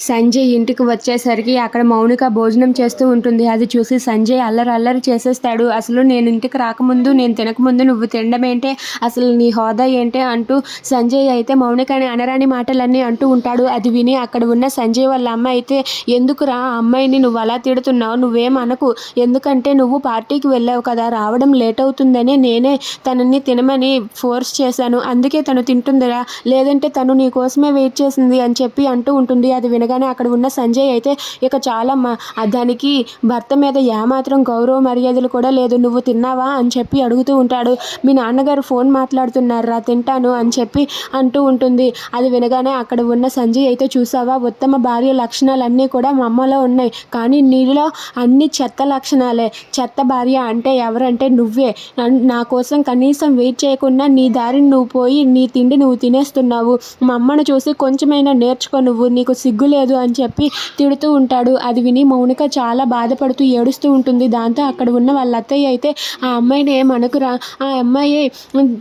సంజయ్ ఇంటికి వచ్చేసరికి అక్కడ మౌనిక భోజనం చేస్తూ ఉంటుంది. అది చూసి సంజయ్ అల్లరి అల్లరి చేసేస్తాడు. అసలు నేను ఇంటికి రాకముందు నేను తినకముందు నువ్వు తినడం ఏంటే? అసలు నీ హోదా ఏంటే? అంటూ సంజయ్ అయితే మౌనిక అని అనరాని మాటలన్నీ అంటూ ఉంటాడు. అది విని అక్కడ ఉన్న సంజయ్ వాళ్ళ అమ్మ అయితే ఎందుకురా ఆ అమ్మాయిని నువ్వు అలా తిడుతున్నావు? నువ్వేం అనకు. ఎందుకంటే నువ్వు పార్టీకి వెళ్ళావు కదా. రావడం లేట్ అవుతుందని నేనే తనని తినమని ఫోర్స్ చేశాను. అందుకే తను తింటుందిరా. లేదంటే తను నీ కోసమే వెయిట్ చేసింది అని చెప్పి అంటూ ఉంటుంది. అది వినగానే అక్కడ ఉన్న సంజయ్ అయితే ఇక చాలా మ- దానికి భర్త మీద ఏమాత్రం గౌరవ మర్యాదలు కూడా లేదు. నువ్వు తిన్నావా? అని చెప్పి అడుగుతూ ఉంటాడు. మీ నాన్నగారు ఫోన్ మాట్లాడుతున్నారా? తింటాను అని చెప్పి అంటూ ఉంటుంది. అది వినగానే అక్కడ ఉన్న సంజయ్ అయితే చూసావా? ఉత్తమ భార్య లక్షణాలన్నీ కూడా మా అమ్మలో ఉన్నాయి. కానీ నీలో అన్ని చెత్త లక్షణాలే. చెత్త భార్య అంటే ఎవరంటే నువ్వే. నా కోసం కనీసం వెయిట్ చేయకుండా నీ దారిని నువ్వు పోయి నీ తిండి నువ్వు తినేస్తున్నావు. మా అమ్మను చూసి కొంచెమైనా నేర్చుకో నువ్వు. నీకు సిగ్గులే లేదు అని చెప్పి తిడుతూ ఉంటాడు. అది విని మౌనిక చాలా బాధపడుతూ ఏడుస్తూ ఉంటుంది. దాంతో అక్కడ ఉన్న వాళ్ళ అత్తయ్య అయితే ఆ అమ్మాయిని ఏమనుకురా? ఆ అమ్మాయి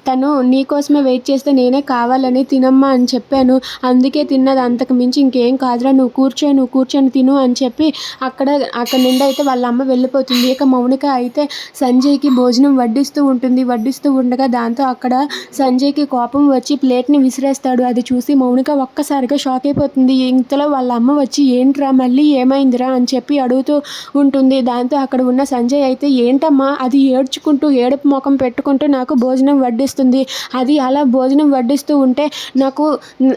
తను నీకోసమే వెయిట్ చేస్తే నేనే కావాలని తినమ్మా అని చెప్పాను. అందుకే తిన్నది అంతకు మించి ఇంకేం కాదురా. నువ్వు కూర్చో నువ్వు కూర్చొని తిను అని చెప్పి అక్కడ అక్కడ నుండి అయితే వాళ్ళ అమ్మ వెళ్ళిపోతుంది. ఇక మౌనిక అయితే సంజయ్కి భోజనం వడ్డిస్తూ ఉంటుంది. వడ్డిస్తూ ఉండగా దాంతో అక్కడ సంజయ్కి కోపం వచ్చి ప్లేట్ని విసిరేస్తాడు. అది చూసి మౌనిక ఒక్కసారిగా షాక్ అయిపోతుంది. ఇంతలో వాళ్ళ వాళ్ళ అమ్మ వచ్చి ఏంట్రా మళ్ళీ ఏమైందిరా? అని చెప్పి అడుగుతూ ఉంటుంది. దాంతో అక్కడ ఉన్న సంజయ్ అయితే ఏంటమ్మా అది ఏడ్చుకుంటూ ఏడుపు ముఖం పెట్టుకుంటూ నాకు భోజనం వడ్డిస్తుంది. అది అలా భోజనం వడ్డిస్తూ ఉంటే నాకు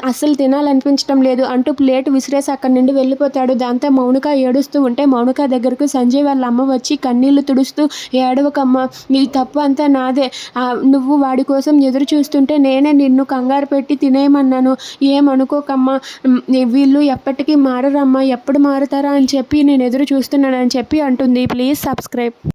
అస్సలు తినాలనిపించడం లేదు అంటూ ప్లేట్ విసిరేసి అక్కడి నుండి వెళ్ళిపోతాడు. దాంతో మౌనిక ఏడుస్తూ ఉంటే మౌనిక దగ్గరకు సంజయ్ వాళ్ళ అమ్మ వచ్చి కన్నీళ్ళు తుడుస్తూ ఏడవకమ్మా నీ తప్పు అంతా నాదే. నువ్వు వాడి కోసం ఎదురు చూస్తుంటే నేనే నిన్ను కంగారు పెట్టి తినేయమన్నాను. ఏమనుకోకమ్మా వీళ్ళు ఎప్పటి ఎప్పటికీ మారరమ్మా ఎప్పుడు మారుతారా అని చెప్పి నేను ఎదురు చూస్తున్నానని చెప్పి అంటుంది. Please subscribe.